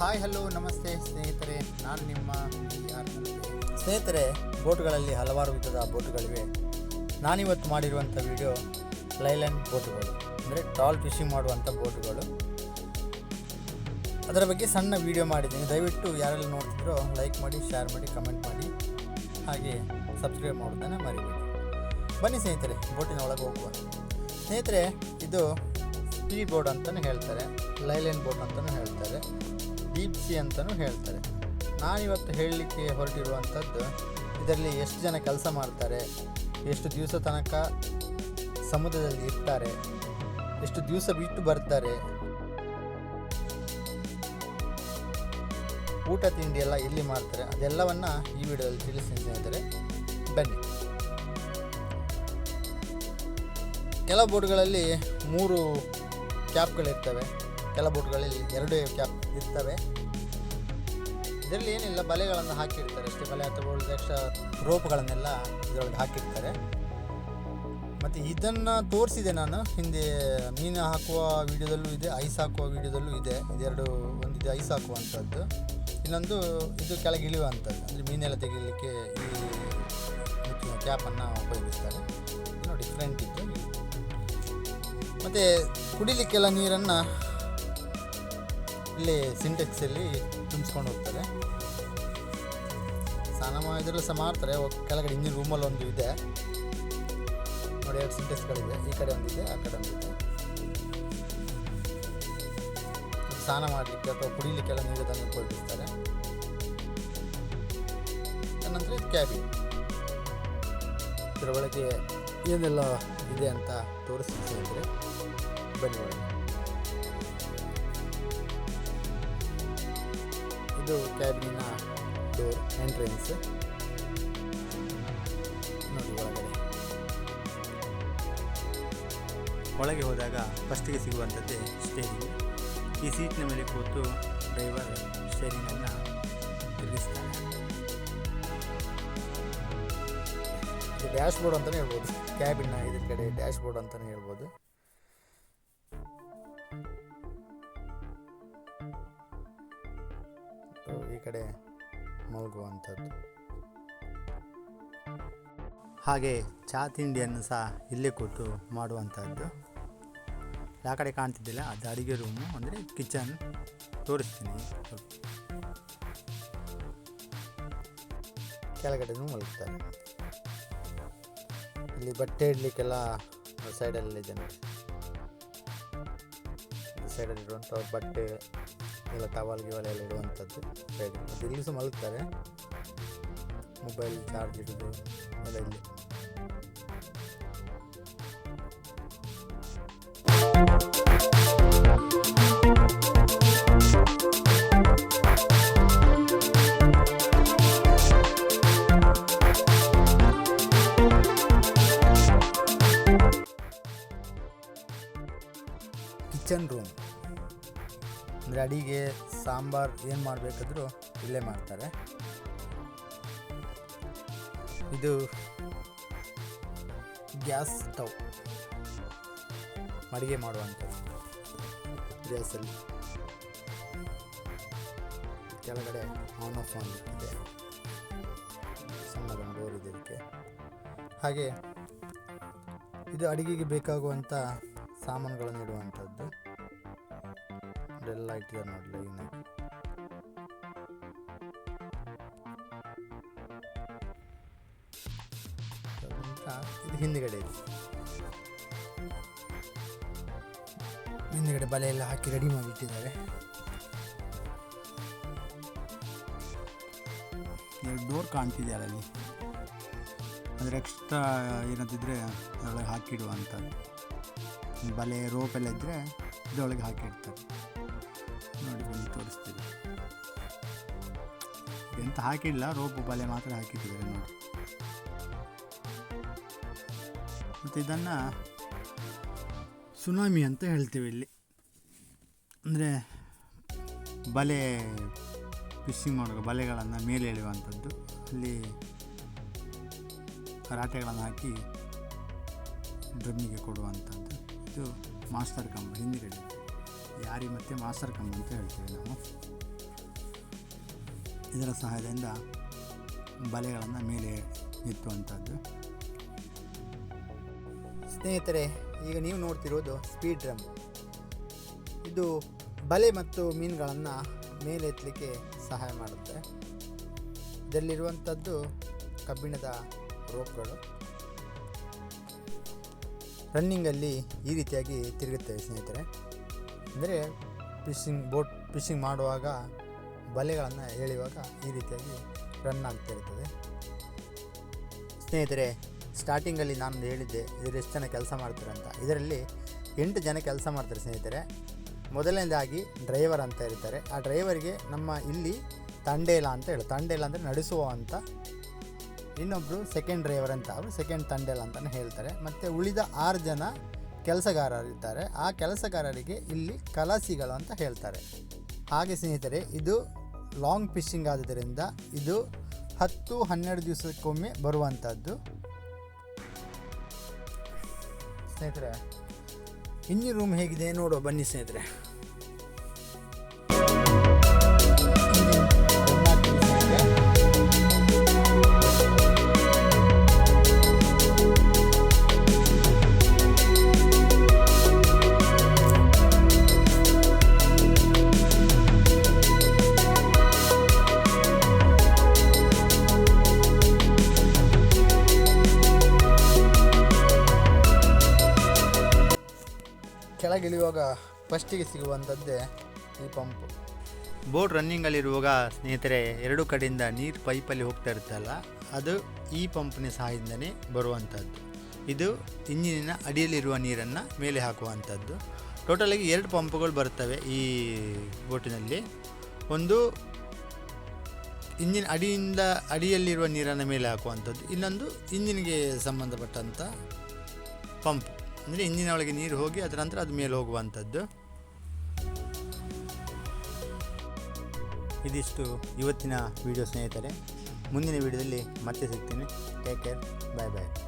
Hi hello ನಮಸ್ತೆ ಸ್ನೇಹಿತರೆ. ನಾನು ನಿಮ್ಮ ಸ್ನೇಹಿತರೆ, ಬೋಟ್ಗಳಲ್ಲಿ ಹಲವಾರು ವಿಧದ ಬೋಟ್ಗಳಿವೆ. ನಾನಿವತ್ತು ಮಾಡಿರುವಂಥ ವಿಡಿಯೋ ಲೈಲ್ಯಾಂಡ್ ಬೋಟ್ಗಳು, ಅಂದರೆ ಟಾಲ್ ಫಿಶಿಂಗ್ ಮಾಡುವಂಥ ಬೋಟ್ಗಳು. ಅದರ ಬಗ್ಗೆ ಸಣ್ಣ ವಿಡಿಯೋ ಮಾಡಿದ್ದೀನಿ. ದಯವಿಟ್ಟು ಯಾರೆಲ್ಲ ನೋಡ್ತಿದ್ರೋ ಲೈಕ್ ಮಾಡಿ ಶೇರ್ ಮಾಡಿ ಕಮೆಂಟ್ ಮಾಡಿ. ಹಾಗೆ ಸಬ್ಸ್ಕ್ರೈಬ್ ಮಾಡೋದನ್ನು ಮರಿಬೇಡಿ. ಬನ್ನಿ ಸ್ನೇಹಿತರೆ, ಬೋಟಿನ ಒಳಗೆ ಹೋಗುವ. ಸ್ನೇಹಿತರೆ, ಇದು ಸ್ಪೀಡ್ ಬೋಟ್ ಅಂತಲೂ ಹೇಳ್ತಾರೆ. ಲೈಲ್ಯಾಂಡ್ ಬೋಟ್ ಅಂತಲೂ ಹೇಳ್ತಾರೆ. ಡೀಪ್ ಸಿ ಅಂತಲೂ ಹೇಳ್ತಾರೆ. ನಾನಿವತ್ತು ಹೇಳಲಿಕ್ಕೆ ಹೊರಟಿರುವಂಥದ್ದು, ಇದರಲ್ಲಿ ಎಷ್ಟು ಜನ ಕೆಲಸ ಮಾಡ್ತಾರೆ, ಎಷ್ಟು ದಿವಸ ತನಕ ಸಮುದ್ರದಲ್ಲಿ ಇರ್ತಾರೆ, ಎಷ್ಟು ದಿವಸ ಬಿಟ್ಟು ಬರ್ತಾರೆ, ಊಟ ತಿಂಡಿ ಎಲ್ಲ ಎಲ್ಲಿ ಮಾಡ್ತಾರೆ, ಅದೆಲ್ಲವನ್ನು ಈ ವಿಡಿಯೋದಲ್ಲಿ ತಿಳಿಸಿ ಸ್ನೇಹಿತರೆ ಬನ್ನಿ. ಕೆಲವು ಬೋಟ್ಗಳಲ್ಲಿ ಮೂರು ಕ್ಯಾಪ್ಗಳಿರ್ತವೆ. ಕೆಲ ಬೋಟ್ಗಳಲ್ಲಿ ಎರಡೇ ಕ್ಯಾಪ್ ಇರ್ತವೆ. ಇದರಲ್ಲಿ ಏನಿಲ್ಲ, ಬಲೆಗಳನ್ನು ಹಾಕಿರ್ತಾರೆ ಅಷ್ಟೇ. ಬಲೆ ಅಥವಾ ಎಕ್ಸ್ಟ್ರಾ ರೋಪ್ಗಳನ್ನೆಲ್ಲ ಇದರೊಳಗೆ ಹಾಕಿರ್ತಾರೆ. ಮತ್ತು ಇದನ್ನು ತೋರಿಸಿದೆ ನಾನು. ಹಿಂದೆ ಮೀನು ಹಾಕುವ ವಿಡಿಯೋದಲ್ಲೂ ಇದೆ, ಐಸ್ ಹಾಕುವ ವಿಡಿಯೋದಲ್ಲೂ ಇದೆ. ಇದೆರಡು, ಒಂದಿದೆ ಐಸ್ ಹಾಕುವಂಥದ್ದು. ಇನ್ನೊಂದು, ಇದು ಕೆಳಗೆ ಇಳಿಯುವಂಥದ್ದು. ಅಂದರೆ ಮೀನೆಲ್ಲ ತೆಗಿಲಿಕ್ಕೆ ಈ ಕ್ಯಾಪನ್ನು ಉಪಯೋಗಿಸ್ತಾರೆ. ಡಿಫ್ರೆಂಟ್ ಇತ್ತು. ಮತ್ತು ಕುಡಿಲಿಕ್ಕೆಲ್ಲ ನೀರನ್ನು ಇಲ್ಲಿ ಸಿಂಟೆಕ್ಸಲ್ಲಿ ತುಂಬಿಸ್ಕೊಂಡು ಹೋಗ್ತಾರೆ. ಸ್ನಾನ ಮಾಡಿದ್ರಲ್ಲೂ ಸಹ ಮಾಡ್ತಾರೆ ಕೆಳಗಡೆ ಇಂಜಿನ್ ರೂಮಲ್ಲಿ ಒಂದು ಇದೆ. ನೋಡಿ, ಎರಡು ಸಿಂಟೆಕ್ಸ್ಗಳಿವೆ. ಈ ಕಡೆ ಒಂದಿದೆ, ಆ ಕಡೆ ಒಂದಿದೆ. ಸ್ನಾನ ಮಾಡಲಿಕ್ಕೆ ಅಥವಾ ಕುಡಿಲಿಕ್ಕೆಲ್ಲ ನೀರು ತಂದು ಉಪಯೋಗಿಸ್ತಾರೆ. ನಂತರ ಇದು ಕ್ಯಾಬಿನ್. ಇದರ ಒಳಗೆ ಏನೆಲ್ಲ ಇದೆ ಅಂತ ತೋರಿಸ್ತೀನಿ ಅಂದರೆ ಬನ್ನಿ ಒಳಗೆ. ಇದು ಕ್ಯಾಬಿನಿನ ಡೋರ್ ಎಂಟ್ರೆನ್ಸ್ ನೋಡಿ ಒಳಗಡೆ. ಒಳಗೆ ಹೋದಾಗ ಫಸ್ಟಿಗೆ ಸಿಗುವಂಥದ್ದೇ ಸ್ಟೇರಿಂಗ್ ಈ ಸೀಟ್ನ ಮೇಲೆ ಕೂತು ಡ್ರೈವರ್ ಸ್ಟೇರಿಂಗನ್ನು ತಿರುಗಿಸ್ತಾನೆ. ಇದು ಡ್ಯಾಶ್ ಬೋರ್ಡ್ ಅಂತಲೇ ಹೇಳ್ಬೋದು ಕ್ಯಾಬಿನ್ನ ಇದ್ರ ಕಡೆ ಡ್ಯಾಶ್ ಬೋರ್ಡ್ ಅಂತಲೇ ಹೇಳ್ಬೋದು. ಈ ಕಡೆ ಮಲಗುವಂಥದ್ದು. ಹಾಗೆ ಚಹಾ ತಿಂಡಿಯನ್ನು ಸಹ ಇಲ್ಲೇ ಕೂತು ಮಾಡುವಂಥದ್ದು. ಆ ಕಡೆ ಕಾಣ್ತಿದ್ದಿಲ್ಲ, ಅದು ಅಡುಗೆ ರೂಮು ಅಂದರೆ ಕಿಚನ್ ತೋರಿಸ್ತೀನಿ. ಕೆಳಗಡೆ ಕೆಳಗಡೆನೂ ಮಲಗ್ತಾರೆ. ಇಲ್ಲಿ ಬಟ್ಟೆ ಇಡಲಿಕ್ಕೆಲ್ಲ ಸೈಡಲ್ಲಿ ಜನ ಸೈಡಲ್ಲಿರುವಂಥ ಬಟ್ಟೆ ಎಲ್ಲ ಟವಲ್ ಗಿವಲ್ ಎಲ್ಲ ಇಡುವಂಥದ್ದು. ಬೇಗ ಇಲ್ಲಿ ಸಹ ಮಲಗ್ತಾರೆ. ಮೊಬೈಲ್ ಚಾರ್ಜ್ ಇಡೋದು ಎಲ್ಲ ಇಲ್ಲಿ. ಸಾಂಬಾರು ಏನು ಮಾಡಬೇಕಾದ್ರೂ ಇಲ್ಲೇ ಮಾಡ್ತಾರೆ. ಇದು ಗ್ಯಾಸ್ ಸ್ಟವ್. ಅಡುಗೆ ಮಾಡುವಂಥದ್ದು ಗ್ಯಾಸಲ್ಲಿ. ಕೆಳಗಡೆ ಆನ್ ಆಫ್ ಆನ್ ಇದೆ. ಸಣ್ಣದೊಂದು ಡೋರ್ ಇದೆ ಇದಕ್ಕೆ. ಹಾಗೆ ಇದು ಅಡುಗೆಗೆ ಬೇಕಾಗುವಂಥ ಸಾಮಾನುಗಳನ್ನು ಇಡುವಂಥದ್ದು. ಇದೆಲ್ಲ ಇಟ್ಟಿದ್ದಾರೆ ನೋಡಿ ಲೈನ್ ಇದು ಹಿಂದ್ಗಡೆ ಹಿಂದ್ಗಡೆ ಬಲೆ ಎಲ್ಲ ಹಾಕಿ ರೆಡಿ ಮಾಡಿ ಇಟ್ಟಿದ್ದಾರೆ ಡೋರ್ ಕಾಣ್ತಿದೆ ಅಲ್ಲಿ ಅಂದರೆ ಎಕ್ಸ್ಟ್ರಾ ಏನಂತಿದ್ರೆ ಅದರೊಳಗೆ ಹಾಕಿಡುವಂಥದ್ದು. ಬಲೆ ರೋಪ್ ಎಲ್ಲ ಇದ್ದರೆ ಇದರೊಳಗೆ ಹಾಕಿಡ್ತಾರೆ. ನೋಡಿ ಬನ್ನಿ, ತೋರಿಸ್ತೀವಿ. ಎಂತ ಹಾಕಿಲ್ಲ, ರೋಪು ಬಲೆ ಮಾತ್ರ ಹಾಕಿದ್ದೀವಿ ನೋಡಿ. ಮತ್ತು ಇದನ್ನು ಸುನಾಮಿ ಅಂತ ಹೇಳ್ತೀವಿ ಇಲ್ಲಿ. ಅಂದರೆ ಬಲೆ ಫಿಶಿಂಗ್ ಮಾಡುವ ಬಲೆಗಳನ್ನು ಮೇಲೆ ಎಳೆಯುವಂಥದ್ದು. ಅಲ್ಲಿ ರಾಟೆಗಳನ್ನು ಹಾಕಿ ಡ್ರಮ್ಮಿಗೆ ಕೊಡುವಂಥದ್ದು. ಇದು ಮಾಸ್ಟರ್ ಕಂಬ, ಹಿಂದಿಗಡೆ. ಯಾರಿ ಮತ್ತು ಮಾಸ್ಟರ್ ಅಂತ ಹೇಳ್ತೀವಿ ನಾವು. ಇದರ ಸಹಾಯದಿಂದ ಬಲೆಗಳನ್ನು ಮೇಲೆ ಎತ್ತುವಂಥದ್ದು ಸ್ನೇಹಿತರೆ, ಈಗ ನೀವು ನೋಡ್ತಿರೋದು ಸ್ಪೀಡ್ ಡ್ರಮ್ ಇದು ಬಲೆ ಮತ್ತು ಮೀನುಗಳನ್ನು ಮೇಲೆ ಎತ್ತಲಿಕ್ಕೆ ಸಹಾಯ ಮಾಡುತ್ತೆ. ಇದರಲ್ಲಿರುವಂಥದ್ದು ಕಬ್ಬಿಣದ ರೋಪ್ಗಳು. ರನ್ನಿಂಗಲ್ಲಿ ಈ ರೀತಿಯಾಗಿ ತಿರುಗುತ್ತವೆ ಸ್ನೇಹಿತರೆ. ಅಂದರೆ ಫಿಶಿಂಗ್ ಬೋಟ್ ಫಿಶಿಂಗ್ ಮಾಡುವಾಗ ಬಲೆಗಳನ್ನು ಎಳೆಯುವಾಗ ಈ ರೀತಿಯಾಗಿ ರನ್ ಆಗ್ತಾ ಇರ್ತದೆ. ಸ್ನೇಹಿತರೆ, ಸ್ಟಾರ್ಟಿಂಗಲ್ಲಿ ನಾನು ಹೇಳಿದ್ದೆ ಇದರ ಎಷ್ಟು ಜನ ಕೆಲಸ ಮಾಡ್ತಾರೆ ಅಂತ. ಇದರಲ್ಲಿ ಎಂಟು ಜನ ಕೆಲಸ ಮಾಡ್ತಾರೆ ಸ್ನೇಹಿತರೆ. ಮೊದಲನೇದಾಗಿ ಡ್ರೈವರ್ ಅಂತ ಇರ್ತಾರೆ. ಆ ಡ್ರೈವರ್ಗೆ ನಮ್ಮ ಇಲ್ಲಿ ತಂಡೇಲ ಅಂತ ಹೇಳಿ, ತಂಡೇಲ ಅಂದರೆ ನಡೆಸುವ ಅಂತ. ಇನ್ನೊಬ್ಬರು ಸೆಕೆಂಡ್ ಡ್ರೈವರ್ ಅಂತ, ಅವರು ಸೆಕೆಂಡ್ ತಂಡೇಲ ಅಂತಲೇ ಹೇಳ್ತಾರೆ. ಮತ್ತು ಉಳಿದ ಆರು ಜನ ಕೆಲಸಗಾರರು ಇರ್ತಾರೆ ಆ ಕೆಲಸಗಾರರಿಗೆ ಇಲ್ಲಿ ಕಲಾಸಿಗಳು ಅಂತ ಹೇಳ್ತಾರೆ. ಹಾಗೆ ಸ್ನೇಹಿತರೆ, ಇದು ಲಾಂಗ್ ಫಿಶಿಂಗ್ ಆದ್ದರಿಂದ ಇದು ಹತ್ತು ಹನ್ನೆರಡು ದಿವಸಕ್ಕೊಮ್ಮೆ ಬರುವಂಥದ್ದು ಸ್ನೇಹಿತರೆ ಇಂಜಿನ್ ರೂಮ್ ಹೇಗಿದೆ? ನೋಡುವ, ಬನ್ನಿ ಸ್ನೇಹಿತರೆ. ಫಸ್ಟಿಗೆ ಸಿಗುವಂಥದ್ದೇ ಈ ಪಂಪ್. ಬೋಟ್ ರನ್ನಿಂಗಲ್ಲಿರುವಾಗ ಸ್ನೇಹಿತರೆ, ಎರಡು ಕಡೆಯಿಂದ ನೀರು ಪೈಪಲ್ಲಿ ಹೋಗ್ತಾ ಇರುತ್ತಲ್ಲ, ಅದು ಈ ಪಂಪ್ನ ಸಹಾಯದಿಂದನೇ ಬರುವಂಥದ್ದು. ಇದು ಇಂಜಿನಿನ ಅಡಿಯಲ್ಲಿರುವ ನೀರನ್ನು ಮೇಲೆ ಹಾಕುವಂಥದ್ದು. ಟೋಟಲಾಗಿ ಎರಡು ಪಂಪ್ಗಳು ಬರ್ತವೆ ಈ ಬೋಟಿನಲ್ಲಿ. ಒಂದು ಇಂಜಿನ್ ಅಡಿಯಿಂದ ಅಡಿಯಲ್ಲಿರುವ ನೀರನ್ನು ಮೇಲೆ ಹಾಕುವಂಥದ್ದು. ಇನ್ನೊಂದು ಇಂಜಿನ್ಗೆ ಸಂಬಂಧಪಟ್ಟಂಥ ಪಂಪ್. ಅಂದರೆ ಇಂಜಿನ ಒಳಗೆ ನೀರು ಹೋಗಿ ಅದರ ನಂತರ ಅದು ಮೇಲೆ ಹೋಗುವಂಥದ್ದು. ಇದಿಷ್ಟು ಇವತ್ತಿನ ವಿಡಿಯೋ ಸ್ನೇಹಿತರೆ. ಮುಂದಿನ ವಿಡಿಯೋದಲ್ಲಿ ಮತ್ತೆ ಸಿಗ್ತೀನಿ. ಟೇಕ್ ಕೇರ್ ಬಾಯ್ ಬಾಯ್